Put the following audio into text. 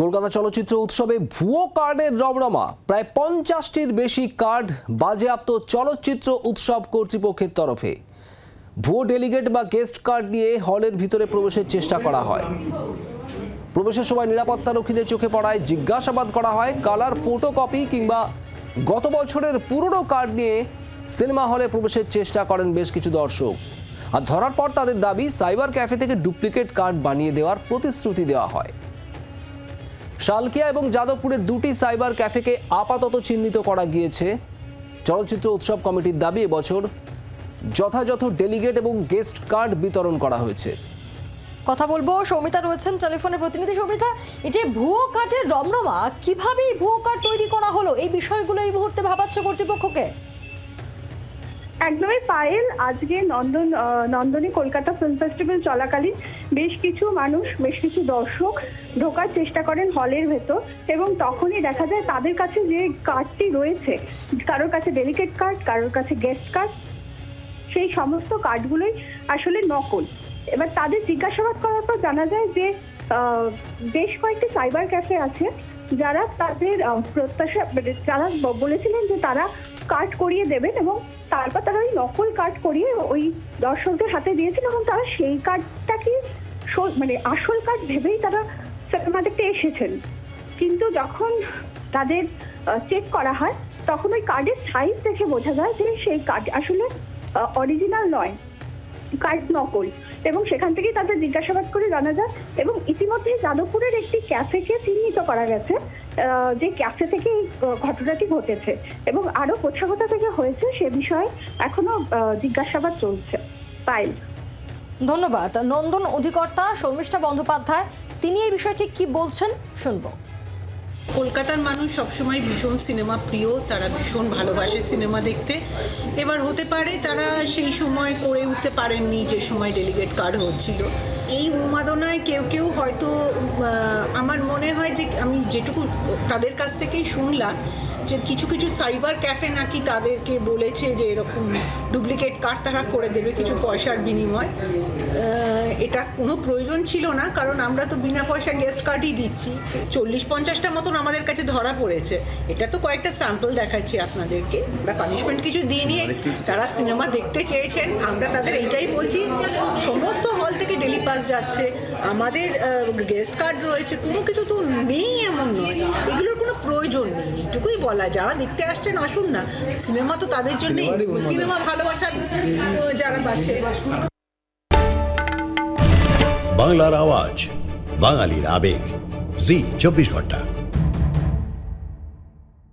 কলকাতা চলচ্চিত্র উৎসবে ভুয়ো কার্ডের রমরমা। প্রায় পঞ্চাশটির বেশি কার্ড বাজেয়াপ্ত চলচ্চিত্র উৎসব কর্তৃপক্ষের তরফে। ভুয়ো ডেলিগেট বা গেস্ট কার্ড নিয়ে হলের ভিতরে প্রবেশের চেষ্টা করা হয়। প্রবেশের সময় নিরাপত্তারক্ষীদের চোখে পড়ায় জিজ্ঞাসাবাদ করা হয়, কালার ফটোকপি কিংবা গত বছরের পুরনো কার্ড নিয়ে সিনেমা হলে প্রবেশের চেষ্টা করেন বেশ কিছু দর্শক। আর ধরার পর তাদের দাবি, সাইবার ক্যাফে থেকে ডুপ্লিকেট কার্ড বানিয়ে দেওয়ার প্রতিশ্রুতি দেওয়া হয়। শালকিয়া এবং যাদবপুরের দুটি সাইবার ক্যাফেকে আপাতত চিহ্নিত করা গিয়েছে। চলচ্চিত্র উৎসব কমিটির দাবি, এবছর যথাযথ ডেলিগেট এবং গেস্ট কার্ড বিতরণ করা হয়েছে। কথা বলব, সৌমিতা রয়েছেন টেলিফোনে প্রতিনিধি। সৌমিতা, এই যে ভুয়ো কার্ডের রমরমা, কীভাবে ভুয়ো কার্ড তৈরি করা হলো? এই বিষয়গুলো এই মুহূর্তে ভাবাচ্ছে কর্তৃপক্ষকে? একদমই পায়েল আজকে নন্দন নন্দনী কলকাতা ফিল্ম ফেস্টিভ্যাল চলাকালীন বেশ কিছু মানুষ, বেশ কিছু দর্শক ঢোকার চেষ্টা করেন হলের ভেতর এবং তখনই দেখা যায় তাদের কাছে যে কার্ডটি রয়েছে, কারোর কাছে ডেলিকেট কার্ড কারোর কাছে গেস্ট কার্ড সেই সমস্ত কার্ডগুলোই আসলে নকল। এবার তাদের জিজ্ঞাসাবাদ করার পর জানা যায় যে বেশ কয়েকটি সাইবার ক্যাফে আছে যারা তাদের প্রত্যাশা মানে যারা বলেছিলেন যে তারা কার্ড করিয়ে দেবেন এবং তারপর তারা ওই নকল কার্ড করিয়ে ওই দর্শকদের হাতে দিয়েছিল এবং তারা সেই কার্ডটাকে সো- মানে আসল কার্ড ভেবেই তারা সিনেমা দেখতে এসেছেন। কিন্তু যখন তাদের চেক করা হয়, তখন ওই কার্ডের সাইজ দেখে বোঝা যায় যে সেই কার্ড আসলে অরিজিনাল নয়, কার্ড নকল। এবং সেখান থেকেই তাদের জিজ্ঞাসাবাদ করে জানা যায় এবং ইতিমধ্যে যাদবপুরের একটি ক্যাফেকে চিহ্নিত করা গেছে যে ক্যাফে থেকে এই ঘটনাটি ঘটেছে এবং আরও কোথা কোথা থেকে হয়েছে সে বিষয়ে এখনও জিজ্ঞাসাবাদ চলছে। পাইল ধন্যবাদ। নন্দন অধিকর্তা, শর্মিষ্ঠা বন্দ্যোপাধ্যায়, তিনি এই বিষয়টি কি বলছেন শুনব। কলকাতার মানুষ সবসময় ভীষণ সিনেমা প্রিয়, তারা ভীষণ ভালোবাসে সিনেমা দেখতে। এবার হতে পারে তারা সেই সময় করে উঠতে পারেননি যে সময় ডেলিগেট কার্ড হচ্ছিল। এই উন্মাদনায় কেউ কেউ হয়তো আমার মনে হয় যে আমি যেটুকু তাদের কাছ থেকেই শুনলাম যে কিছু কিছু সাইবার ক্যাফে নাকি তাদেরকে বলেছে যে এরকম ডুপ্লিকেট কার্ড তারা করে দেবে কিছু পয়সার বিনিময়। এটা কোনো প্রয়োজন ছিল না কারণ আমরা তো বিনা পয়সা গেস্ট কার্ডই দিচ্ছি। চল্লিশ পঞ্চাশটা মতন আমাদের কাছে ধরা পড়েছে। এটা তো কয়েকটা স্যাম্পল দেখাচ্ছি আপনাদেরকে। আমরা পানিশমেন্ট কিছু দিইনি। তারা সিনেমা দেখতে চেয়েছেন। আমরা তাদের এইটাই বলছি সমস্ত পাস যাচ্ছে আমাদের গেস্ট কার্ড রয়েছে কোনো কিছু তো নেই এমন নয়। এগুলোর কোনো প্রয়োজন নেই এইটুকুই বলা। যারা দেখতে আসছেন আসুন না। সিনেমা তো তাদের জন্যই সিনেমা ভালোবাসার যারা বাসে বাংলার আওয়াজ বাঙালির আবেগ। জি চব্বিশ ঘণ্টা।